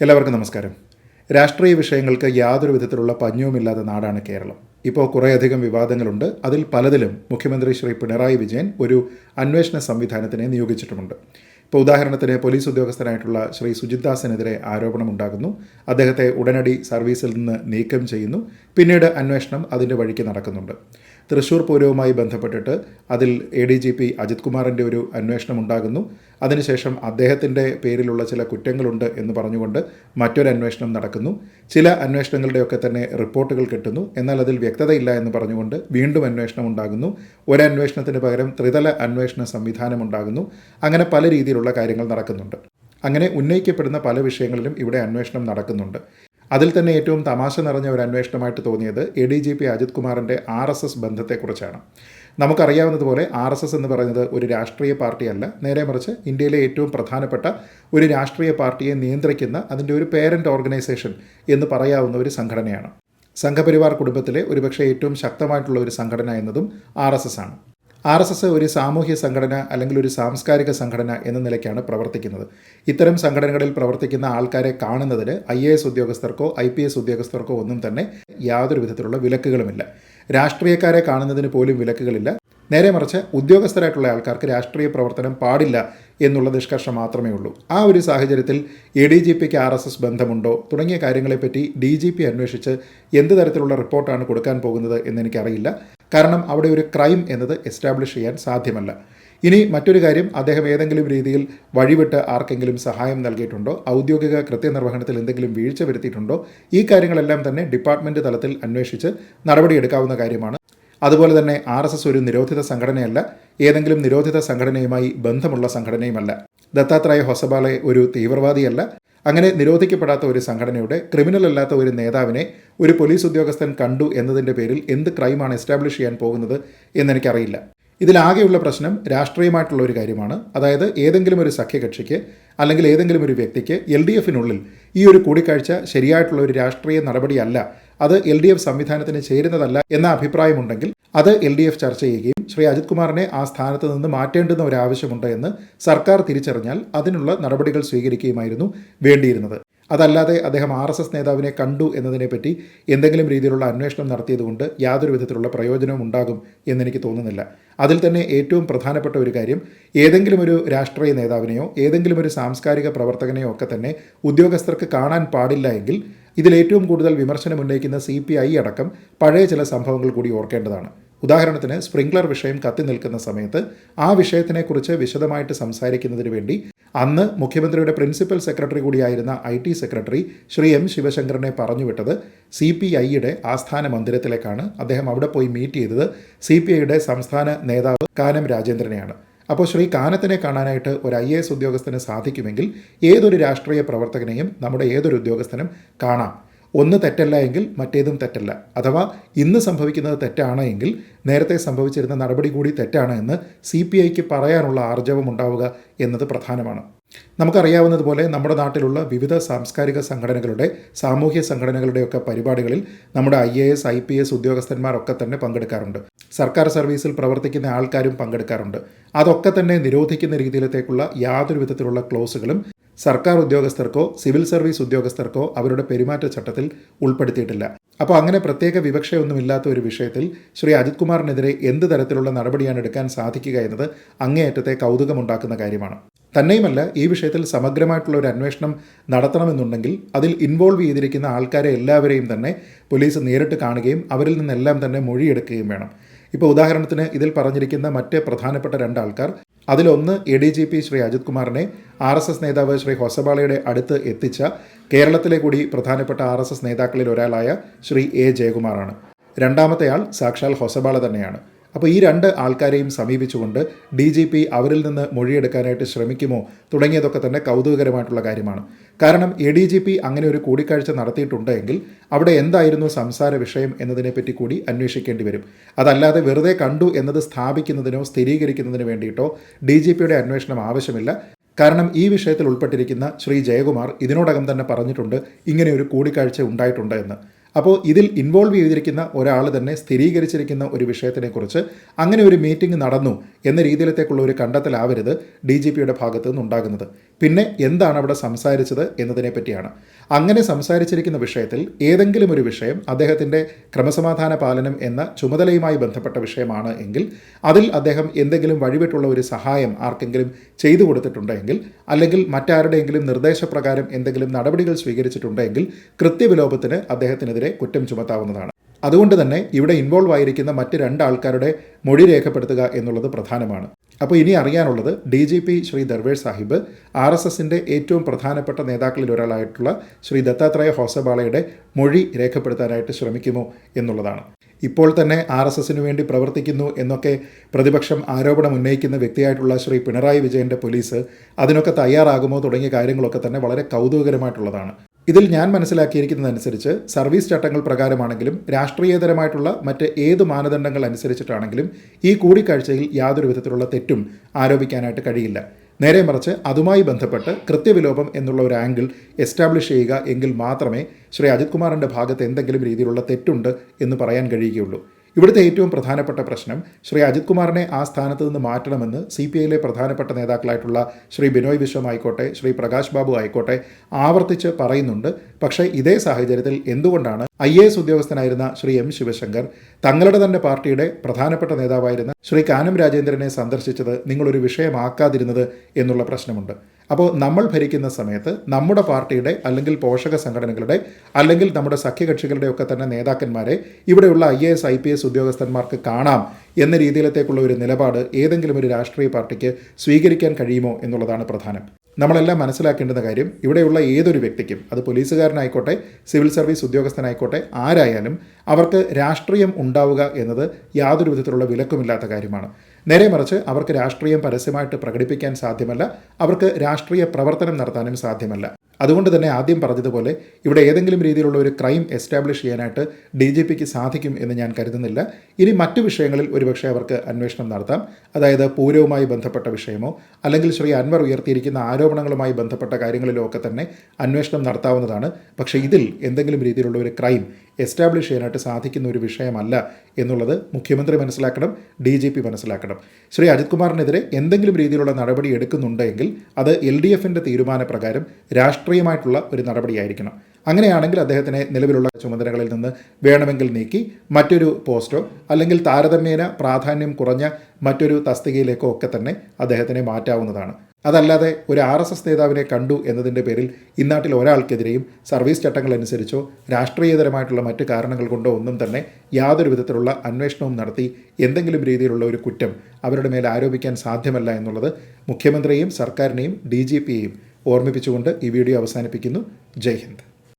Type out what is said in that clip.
എല്ലാവർക്കും നമസ്കാരം. രാഷ്ട്രീയ വിഷയങ്ങൾക്ക് യാതൊരു വിധത്തിലുള്ള പഞ്ഞവുമില്ലാത്ത നാടാണ് കേരളം. ഇപ്പോൾ കുറേയധികം വിവാദങ്ങളുണ്ട്. അതിൽ പലതിലും മുഖ്യമന്ത്രി ശ്രീ പിണറായി വിജയൻ ഒരു അന്വേഷണ സംവിധാനത്തിനെ നിയോഗിച്ചിട്ടുമുണ്ട്. ഇപ്പോൾ ഉദാഹരണത്തിന് പോലീസ് ഉദ്യോഗസ്ഥനായിട്ടുള്ള ശ്രീ സുജിത് ദാസിനെതിരെ ആരോപണമുണ്ടാകുന്നു. അദ്ദേഹത്തെ ഉടനടി സർവീസിൽ നിന്ന് നീക്കം ചെയ്യുന്നു. പിന്നീട് അന്വേഷണം അതിന്റെ വഴിക്ക് നടക്കുന്നുണ്ട്. തൃശൂർ പൂരവുമായി ബന്ധപ്പെട്ടിട്ട് അതിൽ A D G P Ajith കുമാറിന്റെ ഒരു അന്വേഷണം ഉണ്ടാകുന്നു. അതിനുശേഷം അദ്ദേഹത്തിന്റെ പേരിലുള്ള ചില കുറ്റങ്ങളുണ്ട് എന്ന് പറഞ്ഞുകൊണ്ട് മറ്റൊരു അന്വേഷണം നടക്കുന്നു. ചില അന്വേഷണങ്ങളുടെയൊക്കെ തന്നെ റിപ്പോർട്ടുകൾ കിട്ടുന്നു. എന്നാൽ അതിൽ വ്യക്തതയില്ല എന്ന് പറഞ്ഞുകൊണ്ട് വീണ്ടും അന്വേഷണം ഉണ്ടാകുന്നു. ഒരു പകരം ത്രിതല അന്വേഷണ സംവിധാനം ഉണ്ടാകുന്നു. അങ്ങനെ പല രീതിയിലുള്ള കാര്യങ്ങൾ നടക്കുന്നുണ്ട്. അങ്ങനെ ഉന്നയിക്കപ്പെടുന്ന പല വിഷയങ്ങളിലും ഇവിടെ അന്വേഷണം നടക്കുന്നുണ്ട്. അതിൽ തന്നെ ഏറ്റവും തമാശ നിറഞ്ഞ ഒരു അന്വേഷണമായിട്ട് തോന്നിയത് A D G P Ajith കുമാറിന്റെ ആർ എസ് എസ് ബന്ധത്തെക്കുറിച്ചാണ്. നമുക്കറിയാവുന്നതുപോലെ ആർ എസ് എസ് എന്ന് പറയുന്നത് ഒരു രാഷ്ട്രീയ പാർട്ടിയല്ല. നേരെ മറിച്ച് ഇന്ത്യയിലെ ഏറ്റവും പ്രധാനപ്പെട്ട ഒരു രാഷ്ട്രീയ പാർട്ടിയെ നിയന്ത്രിക്കുന്ന അതിന്റെ ഒരു പേരന്റ് ഓർഗനൈസേഷൻ എന്ന് പറയാവുന്ന ഒരു സംഘടനയാണ്. സംഘപരിവാർ കുടുംബത്തിലെ ഒരുപക്ഷെ ഏറ്റവും ശക്തമായിട്ടുള്ള ഒരു സംഘടന എന്നതും ആർ എസ് എസ് ആണ്. ആർ എസ് എസ് ഒരു സാമൂഹ്യ സംഘടന അല്ലെങ്കിൽ ഒരു സാംസ്കാരിക സംഘടന എന്ന നിലയ്ക്കാണ് പ്രവർത്തിക്കുന്നത്. ഇത്തരം സംഘടനകളിൽ പ്രവർത്തിക്കുന്ന ആൾക്കാരെ കാണുന്നതിന് ഐ എ എസ് ഉദ്യോഗസ്ഥർക്കോ ഐ പി എസ് ഉദ്യോഗസ്ഥർക്കോ ഒന്നും തന്നെ യാതൊരു വിധത്തിലുള്ള വിലക്കുകളുമില്ല. രാഷ്ട്രീയക്കാരെ കാണുന്നതിന് പോലും വിലക്കുകളില്ല. നേരെ മറിച്ച് ഉദ്യോഗസ്ഥരായിട്ടുള്ള ആൾക്കാർക്ക് രാഷ്ട്രീയ പ്രവർത്തനം പാടില്ല എന്നുള്ള നിഷ്കർഷം മാത്രമേ ഉള്ളൂ. ആ ഒരു സാഹചര്യത്തിൽ എ ഡി ജി പിക്ക് ആർ എസ് എസ് ബന്ധമുണ്ടോ? തുടങ്ങിയ കാര്യങ്ങളെപ്പറ്റി ഡി ജി പി അന്വേഷിച്ച് എന്ത് തരത്തിലുള്ള റിപ്പോർട്ടാണ് കൊടുക്കാൻ പോകുന്നത് എന്നെനിക്കറിയില്ല കാരണം അവിടെ ഒരു ക്രൈം എന്നത് എസ്റ്റാബ്ലിഷ് ചെയ്യാൻ സാധ്യമല്ല. ഇനി മറ്റൊരു കാര്യം അദ്ദേഹം ഏതെങ്കിലും രീതിയിൽ വഴിവിട്ട് ആർക്കെങ്കിലും സഹായം നൽകിയിട്ടുണ്ടോ? ഔദ്യോഗിക കൃത്യനിർവഹണത്തിൽ എന്തെങ്കിലും വീഴ്ച വരുത്തിയിട്ടുണ്ടോ? ഈ കാര്യങ്ങളെല്ലാം തന്നെ ഡിപ്പാർട്ട്മെന്റ് തലത്തിൽ അന്വേഷിച്ച് നടപടിയെടുക്കാവുന്ന കാര്യമാണ്. അതുപോലെ തന്നെ ആർ എസ് എസ് ഒരു നിരോധിത സംഘടനയല്ല ഏതെങ്കിലും നിരോധിത സംഘടനയുമായി ബന്ധമുള്ള സംഘടനയുമല്ല. ദത്താത്രേയ ഹൊസബാലെ ഒരു തീവ്രവാദിയല്ല അങ്ങനെ നിരോധിക്കപ്പെടാത്ത ഒരു സംഘടനയുടെ ക്രിമിനൽ അല്ലാത്ത ഒരു നേതാവിനെ ഒരു പോലീസ് ഉദ്യോഗസ്ഥൻ കണ്ടു എന്നതിന്റെ പേരിൽ എന്ത് ക്രൈമാണ് എസ്റ്റാബ്ലിഷ് ചെയ്യാൻ പോകുന്നത് എന്നെനിക്കറിയില്ല. ഇതിലാകെയുള്ള പ്രശ്നം രാഷ്ട്രീയമായിട്ടുള്ള ഒരു കാര്യമാണ്. അതായത് ഏതെങ്കിലും ഒരു സഖ്യകക്ഷിക്ക് അല്ലെങ്കിൽ ഏതെങ്കിലും ഒരു വ്യക്തിക്ക് എൽ ഡി എഫിനുള്ളിൽ ഈ ഒരു കൂടിക്കാഴ്ച ശരിയായിട്ടുള്ള ഒരു രാഷ്ട്രീയ നടപടിയല്ല. അത് എൽ ഡി എഫ് സംവിധാനത്തിന് ചേരുന്നതല്ല എന്ന അഭിപ്രായമുണ്ടെങ്കിൽ അത് എൽ ഡി എഫ് ചർച്ച ചെയ്യുകയും ശ്രീ അജിത് കുമാറിനെ ആ സ്ഥാനത്ത് നിന്ന് മാറ്റേണ്ടുന്ന ഒരു ആവശ്യമുണ്ട് എന്ന് സർക്കാർ തിരിച്ചറിഞ്ഞാൽ അതിനുള്ള നടപടികൾ സ്വീകരിക്കുകയുമായിരുന്നു വേണ്ടിയിരുന്നത്. അതല്ലാതെ അദ്ദേഹം ആർ എസ് എസ് നേതാവിനെ കണ്ടു എന്നതിനെപ്പറ്റി എന്തെങ്കിലും രീതിയിലുള്ള അന്വേഷണം നടത്തിയതുകൊണ്ട് യാതൊരു വിധത്തിലുള്ള പ്രയോജനവും ഉണ്ടാകും എന്നെനിക്ക് തോന്നുന്നില്ല. അതിൽ തന്നെ ഏറ്റവും പ്രധാനപ്പെട്ട ഒരു കാര്യം ഏതെങ്കിലും ഒരു രാഷ്ട്രീയ നേതാവിനെയോ ഏതെങ്കിലും ഒരു സാംസ്കാരിക പ്രവർത്തകനെയോ ഒക്കെ തന്നെ ഉദ്യോഗസ്ഥർക്ക് കാണാൻ പാടില്ല എങ്കിൽ ഇതിൽ ഏറ്റവും കൂടുതൽ വിമർശനം ഉന്നയിക്കുന്ന സി പി ഐ അടക്കം പഴയ ചില സംഭവങ്ങൾ കൂടി ഓർക്കേണ്ടതാണ്. ഉദാഹരണത്തിന് സ്പ്രിംഗ്ലർ വിഷയം കത്തി നിൽക്കുന്ന സമയത്ത് ആ വിഷയത്തിനെക്കുറിച്ച് വിശദമായിട്ട് സംസാരിക്കുന്നതിന് വേണ്ടി അന്ന് മുഖ്യമന്ത്രിയുടെ principal secretary കൂടിയായിരുന്ന I T secretary Shri M ശിവശങ്കറിനെ പറഞ്ഞുവിട്ടത് സി പി ഐയുടെ ആസ്ഥാന മന്ദിരത്തിലേക്കാണ്. അദ്ദേഹം അവിടെ പോയി മീറ്റ് ചെയ്തത് സി പി ഐയുടെ സംസ്ഥാന നേതാവ് കാനം രാജേന്ദ്രനെയാണ്. അപ്പോൾ ശ്രീ കാനത്തിനെ കാണാനായിട്ട് ഒരു ഐ എ എസ് ഉദ്യോഗസ്ഥന് സാധിക്കുമെങ്കിൽ ഏതൊരു രാഷ്ട്രീയ പ്രവർത്തകനെയും നമ്മുടെ ഏതൊരു ഉദ്യോഗസ്ഥനും കാണാം. ഒന്ന് തെറ്റല്ല എങ്കിൽ മറ്റേതും തെറ്റല്ല. അഥവാ ഇന്ന് സംഭവിക്കുന്നത് തെറ്റാണ് എങ്കിൽ നേരത്തെ സംഭവിച്ചിരുന്ന നടപടി കൂടി തെറ്റാണ് എന്ന് സി പി ഐക്ക് പറയാനുള്ള ആർജവം ഉണ്ടാവുക എന്നത് പ്രധാനമാണ്. നമുക്കറിയാവുന്നതുപോലെ നമ്മുടെ നാട്ടിലുള്ള വിവിധ സാംസ്കാരിക സംഘടനകളുടെ സാമൂഹ്യ സംഘടനകളുടെയൊക്കെ പരിപാടികളിൽ നമ്മുടെ I A S I P S ഉദ്യോഗസ്ഥന്മാരൊക്കെ തന്നെ പങ്കെടുക്കാറുണ്ട്. സർക്കാർ സർവീസിൽ പ്രവർത്തിക്കുന്ന ആൾക്കാരും പങ്കെടുക്കാറുണ്ട്. അതൊക്കെ തന്നെ നിരോധിക്കുന്ന രീതിയിലത്തേക്കുള്ള യാതൊരു വിധത്തിലുള്ള ക്ലോസുകളും സർക്കാർ ഉദ്യോഗസ്ഥർക്കോ സിവിൽ സർവീസ് ഉദ്യോഗസ്ഥർക്കോ അവരുടെ പെരുമാറ്റച്ചട്ടത്തിൽ ഉൾപ്പെടുത്തിയിട്ടില്ല. അപ്പോൾ അങ്ങനെ പ്രത്യേക വിവക്ഷയൊന്നുമില്ലാത്ത ഒരു വിഷയത്തിൽ ശ്രീ അജിത് കുമാറിനെതിരെ എന്ത് തരത്തിലുള്ള നടപടിയാണ് എടുക്കാൻ സാധിക്കുക എന്നത് അങ്ങേയറ്റത്തെ കൗതുകമുണ്ടാക്കുന്ന കാര്യമാണ്. തന്നെയുമല്ല ഈ വിഷയത്തിൽ സമഗ്രമായിട്ടുള്ള ഒരു അന്വേഷണം നടത്തണമെന്നുണ്ടെങ്കിൽ അതിൽ ഇൻവോൾവ് ചെയ്തിരിക്കുന്ന ആൾക്കാരെ എല്ലാവരെയും തന്നെ പോലീസ് നേരിട്ട് കാണുകയും അവരിൽ നിന്നെല്ലാം തന്നെ മൊഴിയെടുക്കുകയും വേണം. ഇപ്പോൾ ഉദാഹരണത്തിന് ഇതിൽ പറഞ്ഞിരിക്കുന്ന മറ്റ് പ്രധാനപ്പെട്ട രണ്ടാൾക്കാർ അതിലൊന്ന് A D G P Shri Ajith കുമാറിനെ ആർ എസ് എസ് നേതാവ് ശ്രീ ഹൊസബാളയുടെ അടുത്ത് എത്തിച്ച കേരളത്തിലെ കൂടി പ്രധാനപ്പെട്ട ആർ എസ് എസ് നേതാക്കളിൽ ഒരാളായ ശ്രീ എ ജയകുമാറാണ്. രണ്ടാമത്തെ ആൾ സാക്ഷാൽ ഹൊസബാള തന്നെയാണ്. അപ്പോൾ ഈ രണ്ട് ആൾക്കാരെയും സമീപിച്ചുകൊണ്ട് ഡി ജി പി അവരിൽ നിന്ന് മൊഴിയെടുക്കാനായിട്ട് ശ്രമിക്കുമോ തുടങ്ങിയതൊക്കെ തന്നെ കൗതുകകരമായിട്ടുള്ള കാര്യമാണ്. കാരണം എ ഡി ജി പി അങ്ങനെ ഒരു കൂടിക്കാഴ്ച നടത്തിയിട്ടുണ്ടെങ്കിൽ അവിടെ എന്തായിരുന്നു സംസാര വിഷയം എന്നതിനെപ്പറ്റി കൂടി അന്വേഷിക്കേണ്ടി വരും. അതല്ലാതെ വെറുതെ കണ്ടു എന്നത് സ്ഥാപിക്കുന്നതിനോ സ്ഥിരീകരിക്കുന്നതിനോ വേണ്ടിയിട്ടോ ഡി ജി പിയുടെ അന്വേഷണം ആവശ്യമില്ല. കാരണം ഈ വിഷയത്തിൽ ഉൾപ്പെട്ടിരിക്കുന്ന ശ്രീ ജയകുമാർ ഇതിനോടകം തന്നെ പറഞ്ഞിട്ടുണ്ട് ഇങ്ങനെ ഒരു കൂടിക്കാഴ്ച ഉണ്ടായിട്ടുണ്ട് എന്ന്. അപ്പോൾ ഇതിൽ ഇൻവോൾവ് ചെയ്തിരിക്കുന്ന ഒരാൾ തന്നെ സ്ഥിരീകരിച്ചിരിക്കുന്ന ഒരു വിഷയത്തിനെക്കുറിച്ച് അങ്ങനെ ഒരു മീറ്റിംഗ് നടന്നു എന്ന രീതിയിലത്തേക്കുള്ള ഒരു കണ്ടെത്തലാവരുത് ഡി ജി പിയുടെ ഭാഗത്തു നിന്നുണ്ടാകുന്നത്. പിന്നെ എന്താണ് അവിടെ സംസാരിച്ചത് എന്നതിനെ പറ്റിയാണ് അങ്ങനെ സംസാരിച്ചിരിക്കുന്ന വിഷയത്തിൽ ഏതെങ്കിലും ഒരു വിഷയം അദ്ദേഹത്തിന്റെ ക്രമസമാധാന പാലനം എന്ന ചുമതലയുമായി ബന്ധപ്പെട്ട വിഷയമാണ് എങ്കിൽ അതിൽ അദ്ദേഹം എന്തെങ്കിലും വഴിവിട്ടുള്ള ഒരു സഹായം ആർക്കെങ്കിലും ചെയ്തു കൊടുത്തിട്ടുണ്ടെങ്കിൽ അല്ലെങ്കിൽ മറ്റാരുടെയെങ്കിലും നിർദ്ദേശപ്രകാരം എന്തെങ്കിലും നടപടികൾ സ്വീകരിച്ചിട്ടുണ്ടെങ്കിൽ കൃത്യവിലോപത്തിന് അദ്ദേഹത്തിനെതിരെ കുറ്റം ചുമത്താവുന്നതാണ്. അതുകൊണ്ട് തന്നെ ഇവിടെ ഇൻവോൾവ് ആയിരിക്കുന്ന മറ്റ് രണ്ട് ആൾക്കാരുടെ മൊഴി രേഖപ്പെടുത്തുക എന്നുള്ളത് പ്രധാനമാണ്. അപ്പോൾ ഇനി അറിയാനുള്ളത് D G P Shri Darvesh Saheb R S എസിന്റെ ഏറ്റവും പ്രധാനപ്പെട്ട നേതാക്കളിൽ ഒരാളായിട്ടുള്ള ശ്രീ ദത്താത്രേയ ഹോസബാളയുടെ മൊഴി രേഖപ്പെടുത്താനായിട്ട് ശ്രമിക്കുമോ എന്നുള്ളതാണ്. ഇപ്പോൾ തന്നെ ആർ എസ് എസിനു വേണ്ടി പ്രവർത്തിക്കുന്നു എന്നൊക്കെ പ്രതിപക്ഷം ആരോപണം ഉന്നയിക്കുന്ന വ്യക്തിയായിട്ടുള്ള ശ്രീ പിണറായി വിജയന്റെ പോലീസ് അതിനൊക്കെ തയ്യാറാകുമോ തുടങ്ങിയ കാര്യങ്ങളൊക്കെ തന്നെ വളരെ കൗതുകകരമായിട്ടുള്ളതാണ്. ഇതിൽ ഞാൻ മനസ്സിലാക്കിയിരിക്കുന്നതനുസരിച്ച് സർവീസ് ചട്ടങ്ങൾ പ്രകാരമാണെങ്കിലും രാഷ്ട്രീയതരമായിട്ടുള്ള മറ്റ് ഏത് മാനദണ്ഡങ്ങൾ അനുസരിച്ചിട്ടാണെങ്കിലും ഈ കൂടിക്കാഴ്ചയിൽ യാതൊരു വിധത്തിലുള്ള തെറ്റും ആരോപിക്കാനായിട്ട് കഴിയില്ല. നേരെ മറിച്ച് അതുമായി ബന്ധപ്പെട്ട് കൃത്യവിലോപം എന്നുള്ള ഒരു ആംഗിൾ എസ്റ്റാബ്ലിഷ് ചെയ്യുക എങ്കിൽ മാത്രമേ ശ്രീ അജിത് കുമാറിന്റെ ഭാഗത്ത് എന്തെങ്കിലും രീതിയിലുള്ള തെറ്റുണ്ട് എന്ന് പറയാൻ കഴിയുകയുള്ളൂ. ഇവിടുത്തെ ഏറ്റവും പ്രധാനപ്പെട്ട പ്രശ്നം ശ്രീ അജിത് കുമാറിനെ ആ സ്ഥാനത്ത് നിന്ന് മാറ്റണമെന്ന് സി പി ഐയിലെ പ്രധാനപ്പെട്ട നേതാക്കളായിട്ടുള്ള ശ്രീ ബിനോയ് വിശ്വം ആയിക്കോട്ടെ ശ്രീ പ്രകാശ് ബാബു ആയിക്കോട്ടെ ആവർത്തിച്ച് പറയുന്നുണ്ട്. പക്ഷേ ഇതേ സാഹചര്യത്തിൽ എന്തുകൊണ്ടാണ് ഐ എ എസ് ഉദ്യോഗസ്ഥനായിരുന്ന ശ്രീ എം ശിവശങ്കർ തങ്ങളുടെ തന്നെ പാർട്ടിയുടെ പ്രധാനപ്പെട്ട നേതാവായിരുന്ന ശ്രീ കാനം രാജേന്ദ്രനെ സന്ദർശിച്ചത് നിങ്ങളൊരു വിഷയമാക്കാതിരുന്നത് എന്നുള്ള പ്രശ്നമുണ്ട്. അപ്പോൾ നമ്മൾ ഭരിക്കുന്ന സമയത്ത് നമ്മുടെ പാർട്ടിയുടെ അല്ലെങ്കിൽ പോഷക സംഘടനകളുടെ അല്ലെങ്കിൽ നമ്മുടെ സഖ്യകക്ഷികളുടെ ഒക്കെ തന്നെ നേതാക്കന്മാരെ ഇവിടെയുള്ള I A S I P S ഉദ്യോഗസ്ഥന്മാർക്ക് കാണാം എന്ന രീതിയിലത്തേക്കുള്ള ഒരു നിലപാട് ഏതെങ്കിലും ഒരു രാഷ്ട്രീയ പാർട്ടിക്ക് സ്വീകരിക്കാൻ കഴിയുമോ എന്നുള്ളതാണ് പ്രധാനം. നമ്മളെല്ലാം മനസ്സിലാക്കേണ്ടുന്ന കാര്യം ഇവിടെയുള്ള ഏതൊരു വ്യക്തിക്കും അത് പോലീസുകാരനായിക്കോട്ടെ സിവിൽ സർവീസ് ഉദ്യോഗസ്ഥനായിക്കോട്ടെ ആരായാലും അവർക്ക് രാഷ്ട്രീയം ഉണ്ടാവുക എന്നത് യാതൊരു വിധത്തിലുള്ള വിലക്കുമില്ലാത്ത കാര്യമാണ്. നേരെ മറിച്ച് അവർക്ക് രാഷ്ട്രീയം പരസ്യമായിട്ട് പ്രകടിപ്പിക്കാൻ സാധ്യമല്ല അവർക്ക് രാഷ്ട്രീയ പ്രവർത്തനം നടത്താനും സാധ്യമല്ല. അതുകൊണ്ട് തന്നെ ആദ്യം പറഞ്ഞതുപോലെ ഇവിടെ ഏതെങ്കിലും രീതിയിലുള്ള ഒരു ക്രൈം എസ്റ്റാബ്ലിഷ് ചെയ്യാനായിട്ട് ഡി ജി പിക്ക് സാധിക്കും എന്ന് ഞാൻ കരുതുന്നില്ല. ഇനി മറ്റു വിഷയങ്ങളിൽ ഒരുപക്ഷെ അവർക്ക് അന്വേഷണം നടത്താം. അതായത് പൂരവുമായി ബന്ധപ്പെട്ട വിഷയമോ അല്ലെങ്കിൽ ശ്രീ അൻവർ ഉയർത്തിയിരിക്കുന്ന ആരോപണങ്ങളുമായി ബന്ധപ്പെട്ട കാര്യങ്ങളിലോ ഒക്കെ തന്നെ അന്വേഷണം നടത്താവുന്നതാണ്. പക്ഷേ ഇതിൽ എന്തെങ്കിലും രീതിയിലുള്ള ഒരു ക്രൈം എസ്റ്റാബ്ലിഷ് ചെയ്യാനായിട്ട് സാധിക്കുന്ന ഒരു വിഷയമല്ല എന്നുള്ളത് മുഖ്യമന്ത്രി മനസ്സിലാക്കണം ഡി ജി പി മനസ്സിലാക്കണം. ശ്രീ അജിത് കുമാറിനെതിരെ എന്തെങ്കിലും രീതിയിലുള്ള നടപടി എടുക്കുന്നുണ്ടെങ്കിൽ അത് എൽ ഡി എഫിന്റെ തീരുമാനപ്രകാരം രാഷ്ട്രീയമായിട്ടുള്ള ഒരു നടപടിയായിരിക്കണം. അങ്ങനെയാണെങ്കിൽ അദ്ദേഹത്തിനെ നിലവിലുള്ള ചുമതലകളിൽ നിന്ന് വേണമെങ്കിൽ നീക്കി മറ്റൊരു പോസ്റ്റോ അല്ലെങ്കിൽ താരതമ്യേന പ്രാധാന്യം കുറഞ്ഞ മറ്റൊരു തസ്തികയിലേക്കോ ഒക്കെ തന്നെ അദ്ദേഹത്തിനെ മാറ്റാവുന്നതാണ്. അതല്ലാതെ ഒരു ആർ എസ് എസ് നേതാവിനെ കണ്ടു എന്നതിന്റെ പേരിൽ ഇന്നാട്ടിൽ ഒരാൾക്കെതിരെയും സർവീസ് ചട്ടങ്ങൾ അനുസരിച്ചോ രാഷ്ട്രീയതരമായിട്ടുള്ള മറ്റ് കാരണങ്ങൾ കൊണ്ടോ ഒന്നും തന്നെ യാതൊരു വിധത്തിലുള്ള അന്വേഷണവും നടത്തി എന്തെങ്കിലും രീതിയിലുള്ള ഒരു കുറ്റം അവരുടെ മേൽ ആരോപിക്കാൻ സാധ്യമല്ല എന്നുള്ളത് മുഖ്യമന്ത്രിയെയും സർക്കാരിനെയും ഡി ജി പിയെയും ഓർമ്മിപ്പിച്ചുകൊണ്ട് ഈ വീഡിയോ അവസാനിപ്പിക്കുന്നു. ജയ് ഹിന്ദ്.